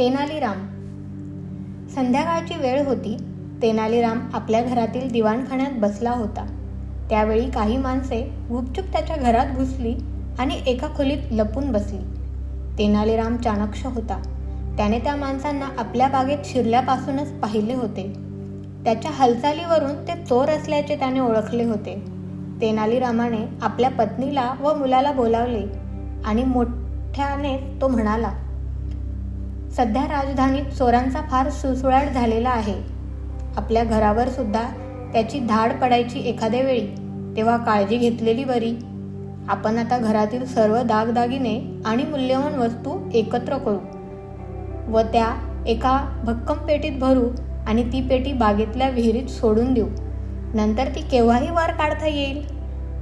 तेनालीराम. संध्याकाळची वेळ होती. तेनालीराम आपल्या घरातील दिवाणखान्यात बसला होता. त्यावेळी काही माणसे गुपचूप त्याच्या घरात घुसली आणि एका खोलीत लपून बसली. तेनालीराम चाणक्ष होता. त्याने त्या माणसांना आपल्या बागेत शिरल्यापासूनच पाहिले होते. त्याच्या हालचालीवरून ते चोर असल्याचे त्याने ओळखले होते. तेनालीरामाने आपल्या पत्नीला व मुलाला बोलावले आणि मोठ्याने तो म्हणाला सध्या राजधानीत चोरांचा फार सुसुळाट झालेला आहे. आपल्या घरावर सुद्धा त्याची धाड पडायची एखाद्या वेळी तेव्हा काळजी घेतलेली बरी. आपण आता घरातील सर्व दागदागिने आणि मूल्यवान वस्तू एकत्र करू व त्या एका भक्कम पेटीत भरू आणि ती पेटी बागेतल्या विहिरीत सोडून देऊ. नंतर ती केव्हाही वार काढता येईल?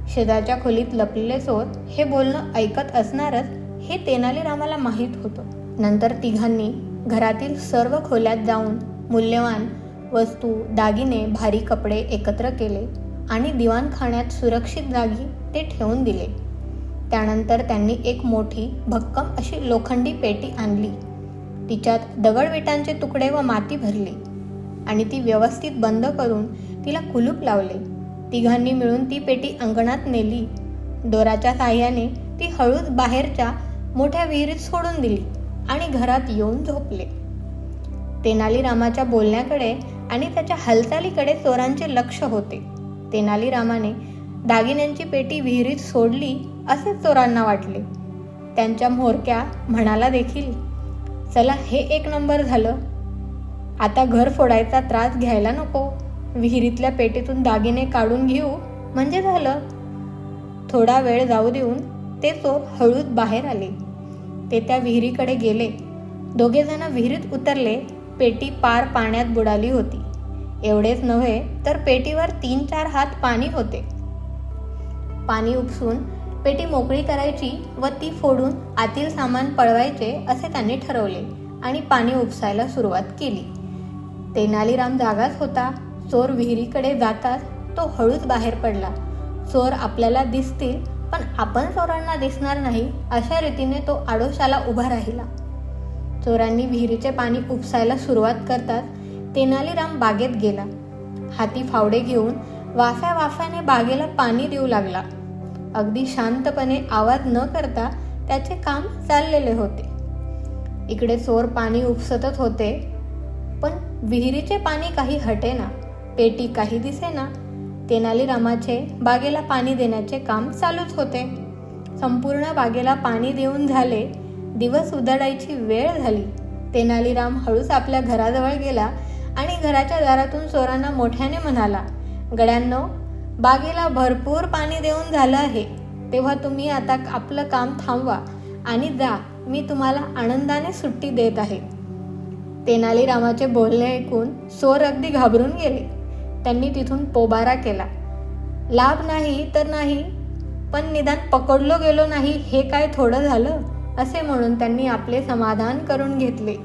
शेजारच्या खोलीत लपलेले चोर हे बोलणं ऐकत असणारच हे तेनालीरामाला माहीत होतं. नंतर तिघांनी घरातील सर्व खोल्यात जाऊन मूल्यवान वस्तू दागिने भारी कपडे एकत्र केले आणि दिवाणखान्यात सुरक्षित जागी ते ठेवून दिले. त्यानंतर त्यांनी एक मोठी भक्कम अशी लोखंडी पेटी आणली. तिच्यात दगडविटांचे तुकडे व माती भरली आणि ती व्यवस्थित बंद करून तिला कुलूप लावले. तिघांनी मिळून ती पेटी अंगणात नेली. दोराच्या साह्याने ती हळूच बाहेरच्या मोठ्या विहिरीत सोडून दिली. आणि घरात येऊन झोपले. तेनालीरामाच्या बोलण्याकडे आणि त्याच्या हालचालीकडे चोरांचे लक्ष होते. तेनालीरामाने दागिन्यांची पेटी विहिरीत सोडली असे चोरांना वाटले. त्यांच्या म्होरक्या म्हणाला देखील चला हे एक नंबर झालं. आता घर फोडायचा त्रास घ्यायला नको. विहिरीतल्या पेटीतून दागिने काढून घेऊ म्हणजे झालं. थोडा वेळ जाऊ देऊन ते चोर हळूच बाहेर आले. ते त्या विहिरीकडे गेले. दोघेजणं विहिरीत उतरले. पेटी पार पाण्यात बुडाली होती. एवढेच नव्हे तर पेटीवर तीन चार हात पाणी होते. पाणी उपसून पेटी मोकळी करायची व ती फोडून आतील सामान पळवायचे असे त्यांनी ठरवले आणि पाणी उपसायला सुरुवात केली. तेनालीराम जागाच होता. चोर विहिरीकडे जाताच तो हळूच बाहेर पडला. चोर आपल्याला दिसतील पण आपण चोरांना दिसणार नाही अशा रीतीने तो आडोशाला उभा राहिला. चोरांनी विहिरीचे पाणी उपसायला सुरुवात करतात. तेनालीराम बागेत गेला. हाती फावडे घेऊन वाफ्या वाफ्याने बागेला पाणी देऊ लागला. अगदी शांतपणे आवाज न करता त्याचे काम चाललेले होते. इकडे चोर पाणी उपसतच होते पण विहिरीचे पाणी काही हटेना पेटी काही दिसेना तेनालीरामाचे बागेला पाणी देण्याचे काम चालूच होते. संपूर्ण बागेला पाणी देऊन झाले. दिवस उजाडायची वेळ झाली. तेनालीराम हळूच आपल्या घराजवळ गेला आणि घराच्या दारातून चोरांना मोठ्याने म्हणाला गड्यांनो बागेला भरपूर पाणी देऊन झालं आहे. तेव्हा तुम्ही आता आपलं काम थांबवा आणि जा. मी तुम्हाला आनंदाने सुट्टी देत आहे. तेनालीरामाचे बोलणे ऐकून चोर अगदी घाबरून गेले. त्यांनी तिथून पोबारा केला. लाभ नाही तर नाही पण निदान पकडलो गेलो नाही हे काय थोडं झालं? असे म्हणून त्यांनी आपले समाधान करून घेतले.